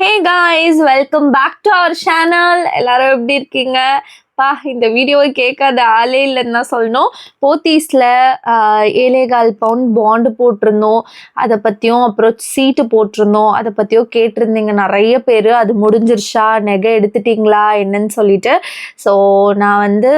Hey guys welcome back to our channel எல்லாரும் எப்படி இருக்கீங்க? அப்பா இந்த வீடியோவை கேட்காத ஆளே இல்லைன்னு தான் சொல்லணும். போத்தீஸில் ஏழேகால் பவுண்ட் பாண்டு போட்டிருந்தோம். அதை பற்றியும் அப்புறம் சீட்டு போட்டிருந்தோம். அதை பற்றியும் கேட்டிருந்தீங்க. நிறைய பேர். அது முடிஞ்சிருச்சா? நெகை எடுத்துட்டிங்களா? என்னன்னு சொல்லிட்டு. ஸோ நான் வந்து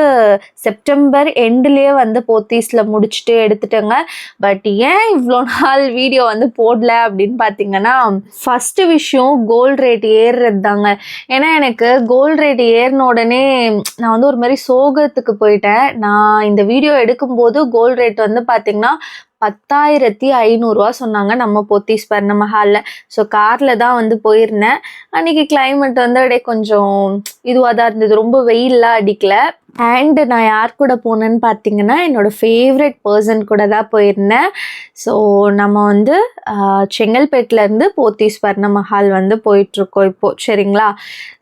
செப்டம்பர் எண்டுலேயே வந்து போத்தீஸில் முடிச்சுட்டு எடுத்துட்டேங்க. பட் ஏன் இவ்வளோ நாள் வீடியோ வந்து போடல அப்படின்னு பார்த்தீங்கன்னா ஃபஸ்ட்டு விஷயம் கோல்டு ரேட் ஏறுறது தாங்க ஏன்னா எனக்கு கோல்டு ரேட் ஏறின உடனே நான் வந்து ஒரு மாதிரி சோகத்துக்கு போயிட்டேன். நான் இந்த வீடியோ எடுக்கும்போது கோல்டு ரேட் வந்து பார்த்தீங்கன்னா பத்தாயிரத்தி ஐநூறுரூவா சொன்னாங்க நம்ம போத்தி ஸ்பர்ண மஹாலில். ஸோ காரில் தான் வந்து போயிருந்தேன். அன்றைக்கி கிளைமேட் வந்து அப்படியே கொஞ்சம் இதுவாக தான் இருந்தது. ரொம்ப வெயில்லாம் அடிக்கலை. அண்ட் நான் யார் கூட போனேன்னு பார்த்தீங்கன்னா என்னோடய ஃபேவரட் பர்சன் கூட தான் போயிருந்தேன். ஸோ நம்ம வந்து செங்கல்பேட்டிலேருந்து போத்தீஸ் மஹால் வந்து போயிட்டுருக்கோம் இப்போது சரிங்களா?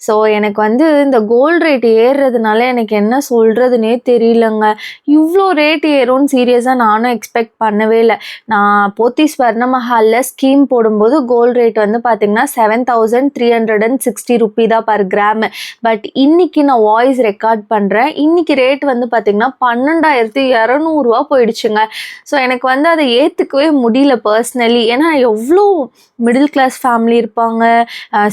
ஸோ எனக்கு வந்து இந்த கோல்டு ரேட் ஏறுறதுனால எனக்கு என்ன சொல்கிறதுனே தெரியலங்க. இவ்வளோ ரேட் ஏறும்னு சீரியஸாக நானும் எக்ஸ்பெக்ட் பண்ணவே இல்லை. நான் போத்தி ஸ்வர்ண மஹாலில் ஸ்கீம் போடும்போது கோல்டு ரேட் வந்து பார்த்திங்கன்னா seven thousand three hundred and sixty rupee தான் பர் கிராம் பட் இன்றைக்கி நான் வாய்ஸ் ரெக்கார்ட் பண்ணுறேன் இன்னைக்கு ரேட் வந்து பார்த்தீங்கன்னா பன்னெண்டாயிரத்தி இரநூறுவா போயிடுச்சுங்க. ஸோ எனக்கு வந்து அதை ஏற்றுக்கவே முடியல பர்சனலி ஏன்னா எவ்வளோ மிடில் கிளாஸ் ஃபேமிலி இருப்பாங்க.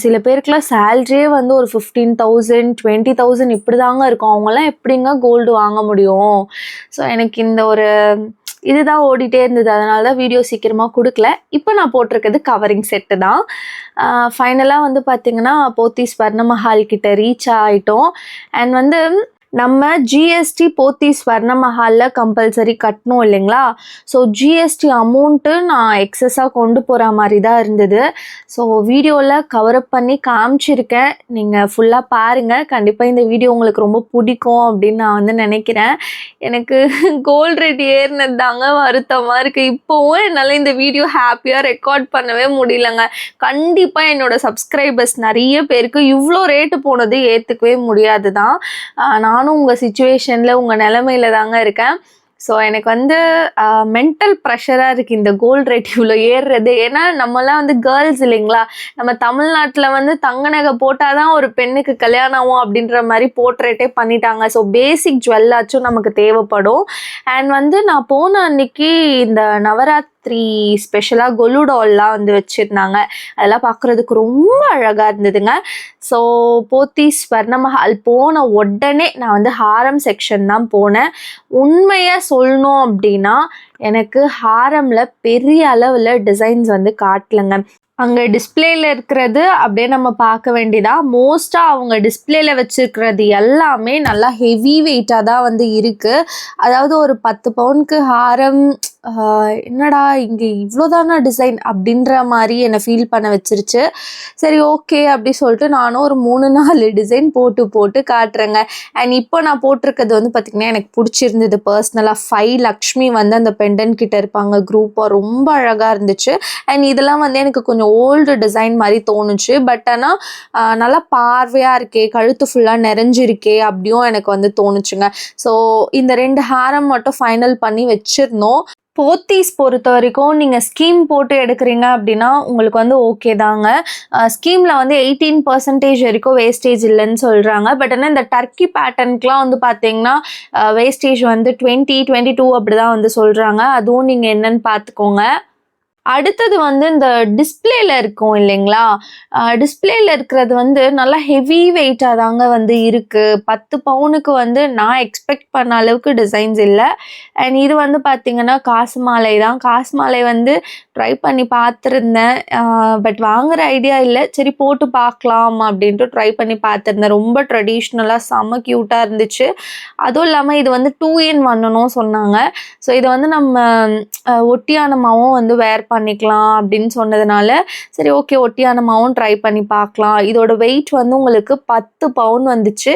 சில பேருக்குலாம் சேல்ரியே வந்து ஒரு ஃபிஃப்டீன் தௌசண்ட் டுவெண்ட்டி தௌசண்ட் இப்படி தாங்க இருக்கும். அவங்கெல்லாம் எப்படிங்க கோல்டு வாங்க முடியும்? ஸோ எனக்கு இந்த ஒரு இதுதான் ஓடிட்டே இருந்தது. அதனால தான் வீடியோ சீக்கிரமாக கொடுக்கல. இப்போ நான் போட்டிருக்கிறது கவரிங் செட்டு தான். ஃபைனலாக வந்து பார்த்திங்கன்னா போத்தீஸ் வர்ணமஹால் கிட்ட ரீச் ஆகிட்டோம் அண்ட் வந்து நம்ம ஜிஎஸ்டி போத்தி ஸ்வர்ண மஹாலில் கம்பல்சரி கட்டணும் இல்லைங்களா? ஸோ ஜிஎஸ்டி அமௌண்ட்டு நான் எக்ஸஸாக கொண்டு போகிற மாதிரி தான் இருந்தது ஸோ வீடியோவில் கவரப் பண்ணி காமிச்சிருக்கேன். நீங்கள் ஃபுல்லாக பாருங்கள் கண்டிப்பாக இந்த வீடியோ உங்களுக்கு ரொம்ப பிடிக்கும் அப்படின்னு நான் வந்து நினைக்கிறேன். எனக்கு கோல்டு ரேட் ஏறினது தாங்க வருத்தமாக இருக்குது இப்போவும் என்னால் இந்த வீடியோ ஹாப்பியாக ரெக்கார்ட் பண்ணவே முடியலங்க. கண்டிப்பாக என்னோடய சப்ஸ்கிரைபர்ஸ் நிறைய பேருக்கு இவ்வளோ ரேட்டு போனது ஏற்றுக்கவே முடியாது தான் நான் நானும் உங்கள் சுச்சுவேஷனில் உங்கள் நிலமையில தாங்க இருக்கேன். ஸோ எனக்கு வந்து மென்டல் ப்ரெஷராக இருக்குது இந்த கோல்ட் ரேட் இவ்வளோ ஏறுறது. ஏன்னா நம்மலாம் வந்து கேர்ள்ஸ் இல்லைங்களா? நம்ம தமிழ்நாட்டில் வந்து தங்க நகை போட்டால் தான் ஒரு பெண்ணுக்கு கல்யாணம் ஆகும் அப்படின்ற மாதிரி போர்ட்ரேட்டே பண்ணிட்டாங்க. ஸோ பேசிக் ஜுவல்லாச்சும் நமக்கு தேவைப்படும். அண்ட் வந்து நான் போன அன்னைக்கு இந்த த்ரீ ஸ்பெஷலாக கொலுடால்லாம் வந்து வச்சுருந்தாங்க. அதெல்லாம் பார்க்குறதுக்கு ரொம்ப அழகாக இருந்ததுங்க. ஸோ போத்தி ஸ்வர்ணமஹால் போன உடனே நான் வந்து ஹாரம் செக்ஷன் தான் போனேன். உண்மையாக சொல்லணும் அப்படின்னா எனக்கு ஹாரமில் பெரிய அளவில் டிசைன்ஸ் வந்து காட்டலைங்க. அங்கே டிஸ்பிளேல இருக்கிறது அப்படியே நம்ம பார்க்க வேண்டியதா? மோஸ்ட்டாக அவங்க டிஸ்பிளேல வச்சுருக்கிறது எல்லாமே நல்லா ஹெவி வெயிட்டாக தான் வந்து இருக்குது அதாவது ஒரு பத்து பவுனுக்கு ஹாரம் என்னடா இங்கே இவ்வளோதானா டிசைன் அப்படின்ற மாதிரி என்னை ஃபீல் பண்ண வச்சிருச்சு. சரி ஓகே அப்படி சொல்லிட்டு நானும் ஒரு மூணு நாலு டிசைன் போட்டு போட்டு காட்டுறேங்க. அண்ட் இப்போ நான் போட்டிருக்கிறது வந்து பார்த்திங்கன்னா எனக்கு பிடிச்சிருந்தது பர்சனலாக ஃபைவ் லக்ஷ்மி வந்து அந்த பெண்டன் கிட்ட இருப்பாங்க. குரூப்பாக ரொம்ப அழகாக இருந்துச்சு. அண்ட் இதெல்லாம் வந்து எனக்கு கொஞ்சம் ஓல்டு டிசைன் மாதிரி தோணுச்சு. பட் ஆனால் நல்லா பார்வையாக இருக்கே கழுத்து ஃபுல்லாக நிறைஞ்சிருக்கே அப்படியும் எனக்கு வந்து தோணுச்சுங்க. ஸோ இந்த ரெண்டு ஹாரம் மட்டும் ஃபைனல் பண்ணி வச்சுருந்தோம். போத்தீஸ் பொறுத்த வரைக்கும் நீங்கள் ஸ்கீம் போட்டு எடுக்கிறீங்க அப்படின்னா உங்களுக்கு வந்து ஓகே தாங்க. ஸ்கீமில் வந்து எயிட்டீன் பர்சன்டேஜ் வரைக்கும் வேஸ்டேஜ் இல்லைன்னு சொல்கிறாங்க பட் ஆனால் இந்த டர்க்கி பேட்டர்னுக்குலாம் வந்து பார்த்தீங்கன்னா வேஸ்டேஜ் வந்து டுவெண்ட்டி டுவெண்ட்டி டூ அப்படி தான் வந்து சொல்கிறாங்க அதுவும் நீங்கள் என்னன்னு பார்த்துக்கோங்க அடுத்தது வந்து இந்த டிஸ்பிளேல இருக்கும் இல்லைங்களா? டிஸ்பிளேல இருக்கிறது வந்து நல்லா ஹெவி வெயிட்டாக தாங்க வந்து இருக்குது பத்து பவுனுக்கு வந்து நான் எக்ஸ்பெக்ட் பண்ண அளவுக்கு டிசைன்ஸ் இல்லை. அண்ட் இது வந்து பார்த்திங்கன்னா காசு மாலை தான். காசு மாலை வந்து ட்ரை பண்ணி பார்த்துருந்தேன் பட் வாங்குற ஐடியா இல்லை. சரி போட்டு பார்க்கலாம் அப்படின்ட்டு ட்ரை பண்ணி பார்த்துருந்தேன் ரொம்ப ட்ரெடிஷ்னலாக செம்ம க்யூட்டாக இருந்துச்சு. அதுவும் இல்லாமல் இது வந்து டூ இன் ஒன்னும் சொன்னாங்க. ஸோ இதை வந்து நம்ம ஒட்டியானமாகவும் வந்து வேர் பண்ணிக்கலாம் அப்படின்னு சொன்னதுனால சரி ஓகே ஒட்டியானமாவும் ட்ரை பண்ணி பார்க்கலாம். இதோட வெயிட் வந்து உங்களுக்கு பத்து பவுன் வந்துச்சு.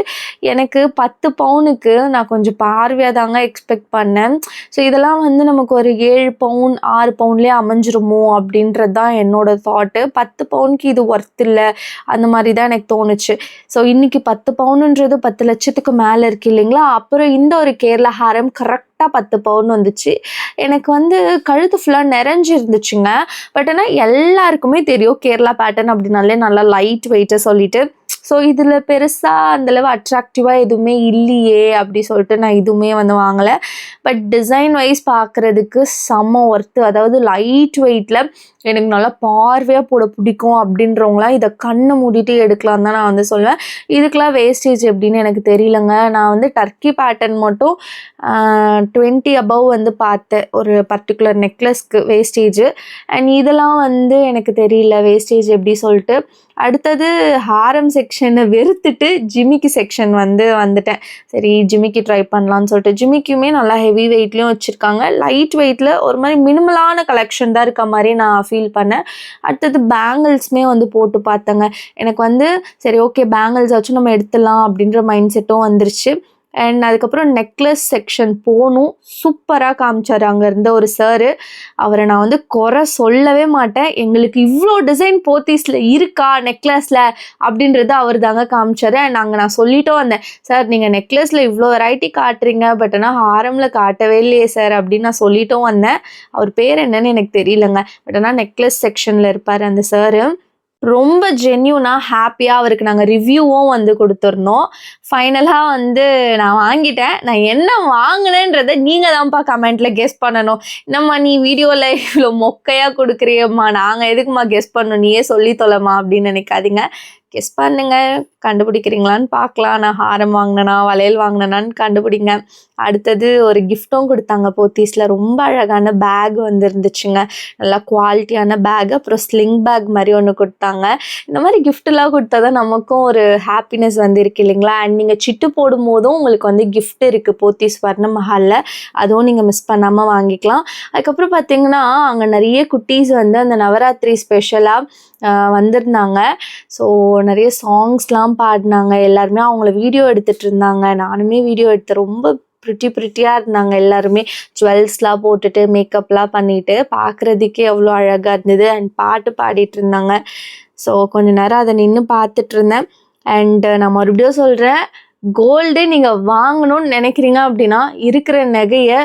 எனக்கு பத்து பவுனுக்கு நான் கொஞ்சம் பார்வையாக தாங்க எக்ஸ்பெக்ட் பண்ணேன். ஸோ இதெல்லாம் வந்து நமக்கு ஒரு ஏழு பவுன் ஆறு பவுன்லேயே அமைஞ்சிருமோ அப்படின்றது தான் என்னோட தாட்டு பத்து பவுனுக்கு இது ஒர்த் இல்லை. அந்த மாதிரி தான் எனக்கு தோணுச்சு. ஸோ இன்னைக்கு பத்து பவுனுன்றது பத்து லட்சத்துக்கு மேலே இருக்கு இல்லைங்களா? அப்புறம் இந்த ஒரு கேரளா ஹாரம் கரெக்ட் கரெக்டாக பத்து பவுன் வந்துச்சு. எனக்கு வந்து கழுத்து ஃபுல்லாக நிறைஞ்சு இருந்துச்சுங்க பட் ஆனால் எல்லாருக்குமே தெரியும் கேரளா பேட்டர்ன் அப்படின்னாலே நல்லா லைட் வெயிட்டை சொல்லிட்டு ஸோ இதில் பெருசாக அந்தளவு அட்ராக்டிவாக எதுவுமே இல்லையே அப்படி சொல்லிட்டு நான் இதுவுமே வந்து வாங்கலை. பட் டிசைன் வைஸ் பார்க்குறதுக்கு செம்ம ஒர்த்து அதாவது லைட் வெயிட்டில் எனக்கு நல்லா பார்வையாக போட பிடிக்கும் அப்படின்றவங்களாம் இதை கண்ணை மூடிட்டு எடுக்கலாம் தான் நான் வந்து சொல்லுவேன் இதுக்கெலாம் வேஸ்டேஜ் எப்படின்னு எனக்கு தெரியலங்க. நான் வந்து டர்க்கி பேட்டர்ன் மட்டும் டுவெண்ட்டி அபவ் வந்து பார்த்தேன். ஒரு பர்டிகுலர் நெக்லஸ்க்கு வேஸ்டேஜ் அண்ட் இதெல்லாம் வந்து எனக்கு தெரியல வேஸ்டேஜ் எப்படி சொல்லிட்டு. அடுத்தது ஹாரம் செக்ஷனை வெறுத்துட்டு ஜிமிக்கி செக்ஷன் வந்து வந்துட்டேன். சரி ஜிமிக்கி ட்ரை பண்ணலான்னு சொல்லிட்டு ஜிமிக்கியுமே நல்லா ஹெவி வெயிட்லேயும் வச்சுருக்காங்க. லைட் வெயிட்டில் ஒரு மாதிரி மினிமலான கலெக்ஷன் தான் இருக்க மாதிரி நான் ஃபீல் பண்ணேன். அடுத்தது பேங்கிள்ஸுமே வந்து போட்டு பார்த்தேங்க. எனக்கு வந்து சரி ஓகே பேங்கிள்ஸ் வச்சு நம்ம எடுத்துடலாம் அப்படின்ற மைண்ட் செட்டும் வந்துருச்சு. அண்ட் அதுக்கப்புறம் நெக்லஸ் செக்ஷன் போகணும். சூப்பராக காமிச்சார் அங்கே இருந்த ஒரு சாரு அவரை நான் வந்து குறை சொல்லவே மாட்டேன். எங்களுக்கு இவ்வளோ டிசைன் போத்தீஸில் இருக்கா நெக்லஸில் அப்படின்றத அவர் தாங்க காமிச்சார். அண்ட் அங்கே நான் சொல்லிட்டும் வந்தேன். சார் நீங்கள் நெக்லஸில் இவ்வளோ வெரைட்டி காட்டுறீங்க. பட் ஆனால் ஹாரமில் காட்டவே இல்லையே சார் அப்படின்னு நான் சொல்லிட்டும் வந்தேன். அவர் பேர் என்னன்னு எனக்கு தெரியலங்க. பட் ஆனால் நெக்லஸ் செக்ஷனில் இருப்பார் அந்த சாரு ரொம்ப ஜென்யூனாக ஹாப்பியாக அவருக்கு நாங்கள் ரிவ்யூவும் வந்து கொடுத்துருந்தோம். ஃபைனலாக வந்து நான் வாங்கிட்டேன். நான் என்ன வாங்கினேன்றதை நீங்கள் தான்ப்பா கமெண்ட்டில் கெஸ் பண்ணணும். என்னம்மா நீ வீடியோவில் இவ்வளோ மொக்கையாக கொடுக்குறியம்மா. நாங்கள் எதுக்குமா கெஸ் பண்ணணும்? நீயே சொல்லி தொலைமா அப்படின்னு நினைக்காதீங்க. கெஸ் பண்ணுங்க. கண்டுபிடிக்கிறீங்களான்னு பார்க்கலாம். நான் ஹாரம் வாங்கினேனா வளையல் வாங்கினேனான்னு கண்டுபிடிங்க. அடுத்தது ஒரு கிஃப்ட்டும் கொடுத்தாங்க போத்தீஸில். ரொம்ப அழகான பேக் வந்து இருந்துச்சுங்க நல்லா குவாலிட்டியான பேக் அப்புறம் ஸ்லிங் பேக் மாதிரி ஒன்று கொடுத்தாங்க. இந்த மாதிரி கிஃப்ட்லாம் கொடுத்தா தான் நமக்கும் ஒரு ஹாப்பினஸ் வந்து இருக்கு இல்லைங்களா? அண்ட் நீங்கள் சிட்டு போடும் போதும் உங்களுக்கு வந்து கிஃப்ட் இருக்குது போத்தீஸ் வர்ண மஹாலில் அதுவும் நீங்கள் மிஸ் பண்ணாமல் வாங்கிக்கலாம். அதுக்கப்புறம் பார்த்தீங்கன்னா அங்கே நிறைய குட்டீஸ் வந்து அந்த நவராத்திரி ஸ்பெஷலாக வந்திருந்தாங்க. ஸோ நிறைய சாங்ஸ்லாம் பாடினாங்க. எல்லாருமே அவங்கள வீடியோ எடுத்துகிட்டு இருந்தாங்க. நானுமே வீடியோ எடுத்தேன் ரொம்ப ப்ரிட்டி ப்ரிட்டியாக இருந்தாங்க எல்லாருமே. ஜுவல்ஸ்லாம் போட்டுட்டு மேக்கப்லாம் பண்ணிட்டு பார்க்குறதுக்கே அவ்வளோ அழகாக இருந்தது. அண்ட் பாட்டு பாடிட்டு இருந்தாங்க. ஸோ கொஞ்ச நேரம் அதை நின்று பார்த்துட்டு இருந்தேன். அண்டு நான் மறுபடியும் சொல்கிறேன் கோல்டு நீங்கள் வாங்கணும்னு நினைக்கிறீங்க அப்படின்னா இருக்கிற நகையை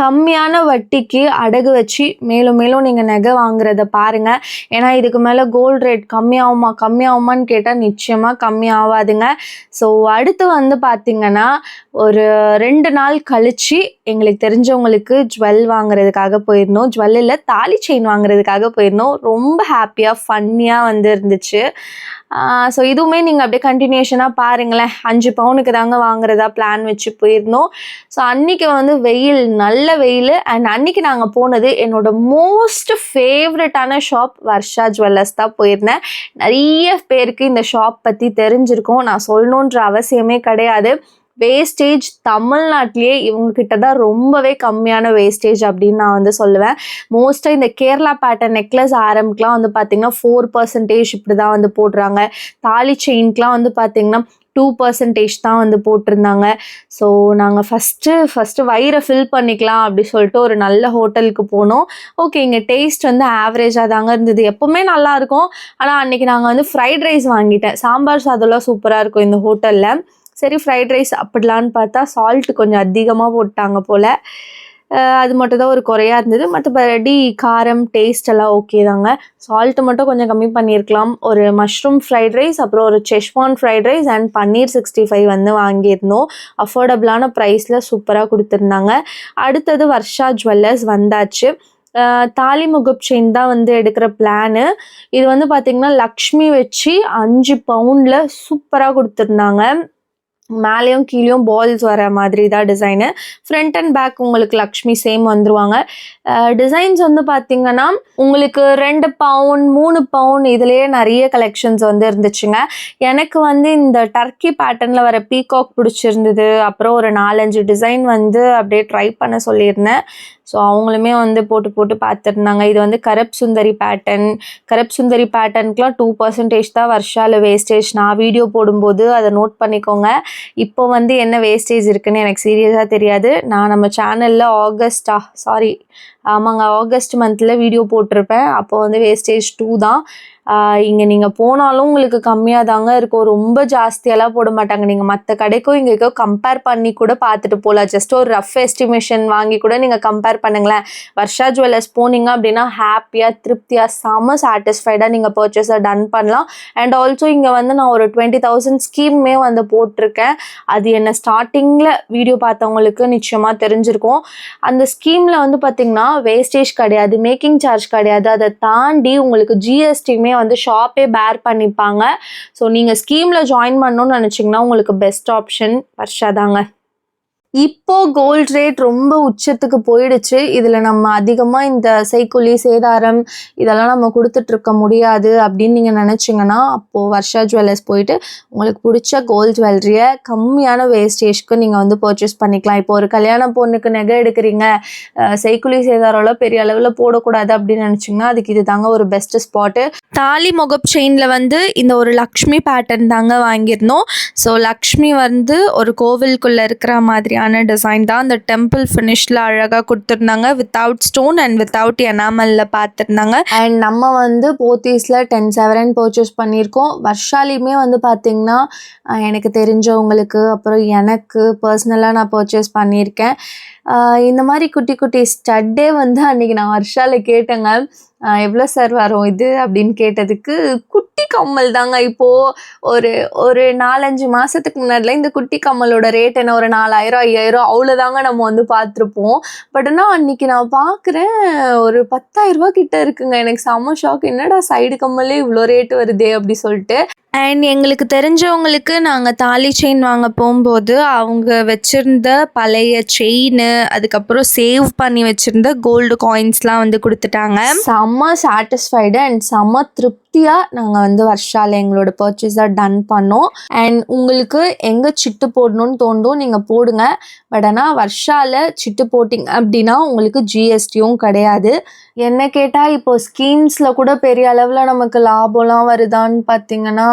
கம்மியான வட்டிக்கு அடகு வச்சு மேலும் மேலும் நீங்கள் நகை வாங்குறத பாருங்கள் ஏன்னா இதுக்கு மேலே கோல்டு ரேட் கம்மியாகுமா கம்மியாகுமான்னு கேட்டால் நிச்சயமாக கம்மி ஆகாதுங்க ஸோ அடுத்து வந்து பார்த்திங்கன்னா ஒரு ரெண்டு நாள் கழித்து எங்களுக்கு தெரிஞ்சவங்களுக்கு ஜுவல் வாங்குறதுக்காக போயிருந்தோம். ஜுவல்லில் தாலி செயின் வாங்குறதுக்காக போயிருந்தோம். ரொம்ப ஹாப்பியாக ஃபன்னியாக வந்து இருந்துச்சு. ஸோ இதுவுமே நீங்கள் அப்படியே கண்டினியூஷனாக பாருங்களேன். அஞ்சு பவுனுக்கு தாங்க வாங்குறதா பிளான் வச்சு போயிருந்தோம். ஸோ அன்றைக்கி வந்து வெயில் நல்ல வெயில். அண்ட் அன்றைக்கி நாங்கள் போனது என்னோட மோஸ்ட் ஃபேவரட்டான ஷாப் வர்ஷா ஜுவல்லர்ஸ் தான் போயிருந்தேன். நிறைய பேருக்கு இந்த ஷாப் பற்றி தெரிஞ்சிருக்கும். நான் சொல்லணுன்ற அவசியமே கிடையாது. வேஸ்டேஜ் தமிழ்நாட்டிலேயே இவங்கக்கிட்ட தான் ரொம்பவே கம்மியான வேஸ்டேஜ் அப்படின்னு நான் வந்து சொல்லுவேன். மோஸ்ட்டாக இந்த கேரளா பேட்டர்ன் நெக்லஸ் ஆரம்க்குலாம் வந்து பார்த்திங்கன்னா ஃபோர் பர்சன்டேஜ் இப்படி தான் வந்து போடுறாங்க. தாலி செயின்க்கெலாம் வந்து பார்த்திங்கன்னா டூ பர்சன்டேஜ் தான் வந்து போட்டிருந்தாங்க. ஸோ நாங்கள் ஃபஸ்ட்டு ஃபஸ்ட்டு வயிறை ஃபில் பண்ணிக்கலாம் அப்படி சொல்லிட்டு ஒரு நல்ல ஹோட்டலுக்கு போனோம். ஓகே இங்கே டேஸ்ட் வந்து ஆவரேஜாக தாங்க இருந்தது. எப்போவுமே நல்லாயிருக்கும் ஆனால் அன்றைக்கி நாங்கள் வந்து ஃப்ரைட் ரைஸ் வாங்கிட்டேன். சாம்பார் சாதம்லாம் சூப்பராக இருக்கும் இந்த ஹோட்டலில். சரி ஃப்ரைட் ரைஸ் அப்படிலான்னு பார்த்தா சால்ட் கொஞ்சம் அதிகமாக போட்டாங்க போல். அது மட்டும் தான் ஒரு குறையாக இருந்தது. மற்றபடி காரம் டேஸ்ட் எல்லாம் ஓகே தாங்க. சால்ட்டு மட்டும் கொஞ்சம் கம்மி பண்ணியிருக்கலாம். ஒரு மஷ்ரூம் ஃப்ரைட் ரைஸ் அப்புறம் ஒரு schezwan fried rice and paneer sixty five வந்து வாங்கியிருந்தோம். அஃபோர்டபுளான ப்ரைஸில் சூப்பராக கொடுத்துருந்தாங்க. அடுத்தது வர்ஷா ஜுவல்லர்ஸ் வந்தாச்சு. தாலி முகப் செயின் தான் வந்து எடுக்கிற பிளானு இது வந்து பார்த்திங்கன்னா லக்ஷ்மி வச்சு அஞ்சு பவுண்டில் சூப்பராக கொடுத்துருந்தாங்க. மேலேயும் கீழேயும் பால்ஸ் வர மாதிரி தான் டிசைனு ஃப்ரண்ட் அண்ட் பேக் உங்களுக்கு லக்ஷ்மி சேம் வந்துருவாங்க. டிசைன்ஸ் வந்து பார்த்தீங்கன்னா உங்களுக்கு ரெண்டு பவுன் மூணு பவுன் இதுலேயே நிறைய கலெக்ஷன்ஸ் வந்து இருந்துச்சுங்க. எனக்கு வந்து இந்த டர்க்கி பேட்டர்னில் வர பீகாக் பிடிச்சிருந்தது. அப்புறம் ஒரு நாலஞ்சு டிசைன் வந்து அப்படியே ட்ரை பண்ண சொல்லியிருந்தேன். ஸோ அவங்களுமே வந்து போட்டு போட்டு பார்த்துருந்தாங்க. இது வந்து கரப் சுந்தரி பேட்டர்ன் கரப் சுந்தரி பேட்டர்னுக்குலாம் டூ பர்சன்டேஜ் தான் வருஷாவில் வேஸ்டேஜ் நான் வீடியோ போடும்போது அதை நோட் பண்ணிக்கோங்க. இப்போ வந்து என்ன வேஸ்டேஜ் இருக்குன்னு எனக்கு சீரியஸாக தெரியாது. நான் நம்ம சேனலில் ஆகஸ்டா சாரி ஆமாங்க ஆகஸ்ட் மந்தில் வீடியோ போட்டிருப்பேன். அப்போ வந்து வேஸ்டேஜ் டூ தான். இங்கே நீங்கள் போனாலும் உங்களுக்கு கம்மியாக தாங்க இருக்கும். ரொம்ப ஜாஸ்தியெல்லாம் போட மாட்டாங்க. நீங்கள் மற்ற கடைக்கும் இங்கே கம்பேர் பண்ணி கூட பார்த்துட்டு போகலாம் ஜஸ்ட் ஒரு ரஃப் எஸ்டிமேஷன் வாங்கி கூட நீங்கள் கம்பேர் பண்ணுங்களேன். வர்ஷா ஜுவல்லர்ஸ் போனீங்க அப்படின்னா ஹாப்பியாக திருப்தியாக செம சாட்டிஸ்ஃபைடாக நீங்கள் பர்ச்சேஸை டன் பண்ணலாம். அண்ட் ஆல்சோ இங்கே வந்து நான் ஒரு டுவெண்ட்டி தௌசண்ட் ஸ்கீம்மே வந்து போட்டிருக்கேன். அது என்ன ஸ்டார்டிங்கில் வீடியோ பார்த்தவங்களுக்கு நிச்சயமாக தெரிஞ்சிருக்கும். அந்த ஸ்கீமில் வந்து பார்த்திங்கன்னா வேஸ்டேஜ் கிடையாது மேக்கிங் சார்ஜ் கிடையாது. அதை தாண்டி உங்களுக்கு ஜிஎஸ்டியுமே வந்து ஷாப்பே பேர் பண்ணிப்பாங்க. ஸோ நீங்கள் ஸ்கீமில் ஜாயின் பண்ணணும்னு நினச்சிங்கன்னா உங்களுக்கு பெஸ்ட் ஆப்ஷன் வர்ஷா தாங்க இப்போ கோல்ட் ரேட் ரொம்ப உச்சத்துக்கு போயிடுச்சு. இதில் நம்ம அதிகமாக இந்த சைக்குலி சேதாரம் இதெல்லாம் நம்ம கொடுத்துட்டு இருக்க முடியாது அப்படின்னு நீங்கள் நினச்சிங்கன்னா அப்போது வர்ஷா ஜுவல்லர்ஸ் போயிட்டு உங்களுக்கு பிடிச்ச கோல்ட் ஜுவல்லரியை கம்மியான வேஸ்டேஜ்க்கு நீங்கள் வந்து பர்ச்சேஸ் பண்ணிக்கலாம். இப்போ ஒரு கல்யாண பொண்ணுக்கு நகை எடுக்கிறீங்க சைக்குலி சேதாரம்லாம் பெரிய அளவில் போடக்கூடாது அப்படின்னு நினச்சிங்கன்னா அதுக்கு இது தாங்க ஒரு பெஸ்ட் ஸ்பாட்டு தாலி முகப் செயினில் வந்து இந்த ஒரு லக்ஷ்மி பேட்டர்ன் தாங்க வாங்கியிருந்தோம். ஸோ லக்ஷ்மி வந்து ஒரு கோவிலுக்குள்ளே இருக்கிற மாதிரியான டிசைன் தான் அந்த டெம்பிள் ஃபினிஷில் அழகாக கொடுத்துருந்தாங்க. வித்தவுட் ஸ்டோன் அண்ட் வித்தவுட் எனாமலில் பார்த்துருந்தாங்க. அண்ட் நம்ம வந்து போத்தீஸில் டென் செவரன் பர்ச்சேஸ் பண்ணியிருக்கோம். வர்ஷாலையுமே வந்து பார்த்திங்கன்னா எனக்கு தெரிஞ்சவங்களுக்கு அப்புறம் எனக்கு பர்சனலாக நான் பர்ச்சேஸ் பண்ணியிருக்கேன். இந்த மாதிரி குட்டி குட்டி ஸ்டட்டே வந்து அன்றைக்கி நான் வர்ஷாவில் கேட்டேங்க எவ்வளோ சார் வரும் இது அப்படின்னு கேட்டதுக்கு குட்டி கம்மல் தாங்க. இப்போது ஒரு ஒரு நாலஞ்சு மாதத்துக்கு முன்னாடிலாம் இந்த குட்டி கம்மலோட ரேட் என்ன? ஒரு நாலாயிரம் ஐயாயிரம் அவ்வளோதாங்க நம்ம வந்து பார்த்துருப்போம். பட் ஆனால் அன்றைக்கி நான் பார்க்குறேன் ஒரு பத்தாயிரரூபா கிட்ட இருக்குங்க. எனக்கு செம்ம ஷாக் என்னடா சைடு கம்மலே இவ்வளோ ரேட்டு வருதே அப்படி சொல்லிட்டு. அண்ட் எங்களுக்கு தெரிஞ்சவங்களுக்கு நாங்கள் தாலி செயின் வாங்க போகும்போது அவங்க வச்சுருந்த பழைய செயின் அதுக்கப்புறம் சேவ் பண்ணி வச்சுருந்த கோல்டு காயின்ஸ்லாம் வந்து கொடுத்துட்டாங்க. செம்ம சாட்டிஸ்ஃபைடு அண்ட் செம்ம திருப்தி திருப்தியாக நாங்கள் வந்து வருஷால எங்களோட பர்ச்சேஸை டன் பண்ணோம். அண்ட் உங்களுக்கு எங்கே சிட்டு போடணும்னு தோணுதோ நீங்கள் போடுங்க. பட் ஆனால் வருஷால சிட்டு போட்டிங்க அப்படின்னா உங்களுக்கு ஜிஎஸ்டியும் கிடையாது. என்ன கேட்டால் இப்போ ஸ்கீம்ஸில் கூட பெரிய அளவில் நமக்கு லாபம்லாம் வருதான்னு பார்த்தீங்கன்னா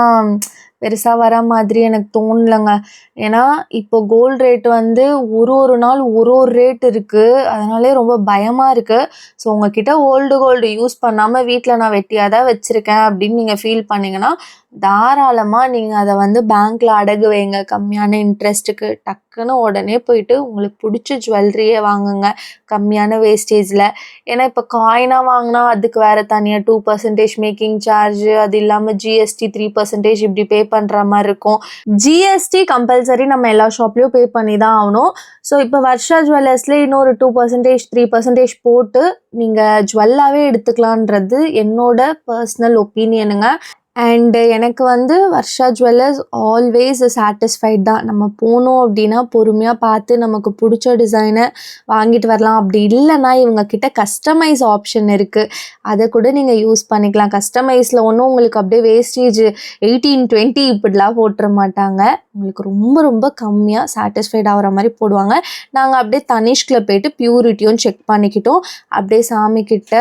பெருசாக வர மாதிரி எனக்கு தோணலைங்க. ஏன்னா இப்போ கோல்டு ரேட் வந்து ஒரு ஒரு நாள் ஒரு ஒரு ரேட் இருக்குது அதனாலே ரொம்ப பயமாக இருக்குது ஸோ உங்ககிட்ட ஓல்டு கோல்டு யூஸ் பண்ணாமல் வீட்டில் நான் வெட்டியாக தான் வச்சுருக்கேன் அப்படின்னு நீங்கள் ஃபீல் பண்ணீங்கன்னா தாராளமாக நீங்கள் அதை வந்து பேங்க்கில் அடகு வைங்க. கம்மியான இன்ட்ரெஸ்ட்டுக்கு டக்குன்னு உடனே போயிட்டு உங்களுக்கு பிடிச்ச ஜுவல்லரியே வாங்குங்க. கம்மியான வேஸ்டேஜில் ஏன்னா இப்போ காயினாக வாங்கினா அதுக்கு வேறு தனியாக டூ பர்சன்டேஜ் மேக்கிங் சார்ஜ் அது இல்லாமல் ஜிஎஸ்டி த்ரீ பர்சன்டேஜ் இப்படி பே பண்ணுற மாதிரி இருக்கும். ஜிஎஸ்டி கம்பல்சரி நம்ம எல்லா ஷாப்லேயும் பே பண்ணி தான் ஆகணும். ஸோ இப்போ வர்ஷா ஜுவல்லர்ஸில் இன்னொரு டூ பர்சன்டேஜ் த்ரீ பர்சன்டேஜ் போட்டு நீங்கள் ஜுவல்லாகவே எடுத்துக்கலான்றது என்னோட பர்சனல் ஒப்பீனியனுங்க அண்டு எனக்கு வந்து வர்ஷா ஜுவல்லர்ஸ் ஆல்வேஸ் சாட்டிஸ்ஃபைட் தான். நம்ம போனோம் அப்படின்னா பொறுமையாக பார்த்து நமக்கு பிடிச்ச டிசைனை வாங்கிட்டு வரலாம். அப்படி இல்லைன்னா இவங்க கிட்ட கஸ்டமைஸ் ஆப்ஷன் இருக்குது அதை கூட நீங்கள் யூஸ் பண்ணிக்கலாம். கஸ்டமைஸில் ஒன்றும் உங்களுக்கு அப்படியே வேஸ்டேஜ் எயிட்டீன் டுவெண்ட்டி இப்படிலாம் போட்டுற மாட்டாங்க. உங்களுக்கு ரொம்ப ரொம்ப கம்மியாக சாட்டிஸ்ஃபைட் ஆகிற மாதிரி போடுவாங்க. நாங்கள் அப்படியே தனிஷ்கில் போயிட்டு ப்யூரிட்டியும் செக் பண்ணிக்கிட்டோம். அப்படியே சாமி கிட்ட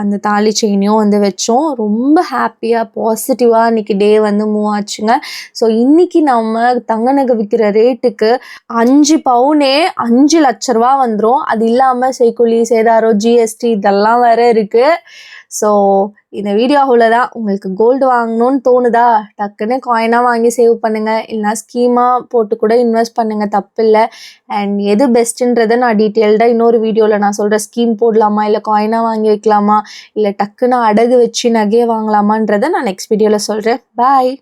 அந்த தாலி செயினையும் வந்து வச்சோம். ரொம்ப ஹாப்பியாக பாசிட்டிவ் பாசிட்டிவாக இன்றைக்கி டே வந்து மூவ் ஆச்சுங்க. ஸோ இன்றைக்கி நம்ம தங்க நகை விற்கிற ரேட்டுக்கு அஞ்சு பவுனே அஞ்சு லட்ச ரூபா வந்துடும் அது இல்லாமல் செய்கூலி சேதாரம் ஜிஎஸ்டி இதெல்லாம் வேறு இருக்குது ஸோ இந்த வீடியோவில் தான் உங்களுக்கு கோல்டு வாங்கணும்னு தோணுதா? டக்குன்னு காயினாக வாங்கி சேவ் பண்ணுங்கள் இல்லைனா ஸ்கீமாக போட்டு கூட இன்வெஸ்ட் பண்ணுங்கள் தப்பு இல்லை அண்ட் எது பெஸ்ட்டுன்றதை நான் டீட்டெயில்டாக இன்னொரு வீடியோவில் நான் சொல்கிறேன் ஸ்கீம் போடலாமா? இல்லை காயினாக வாங்கி வைக்கலாமா? இல்லை டக்குன்னு அடகு வச்சு நகையை வாங்கலாமான்றதை நான் நெக்ஸ்ட் வீடியோவில் சொல்கிறேன் பாய்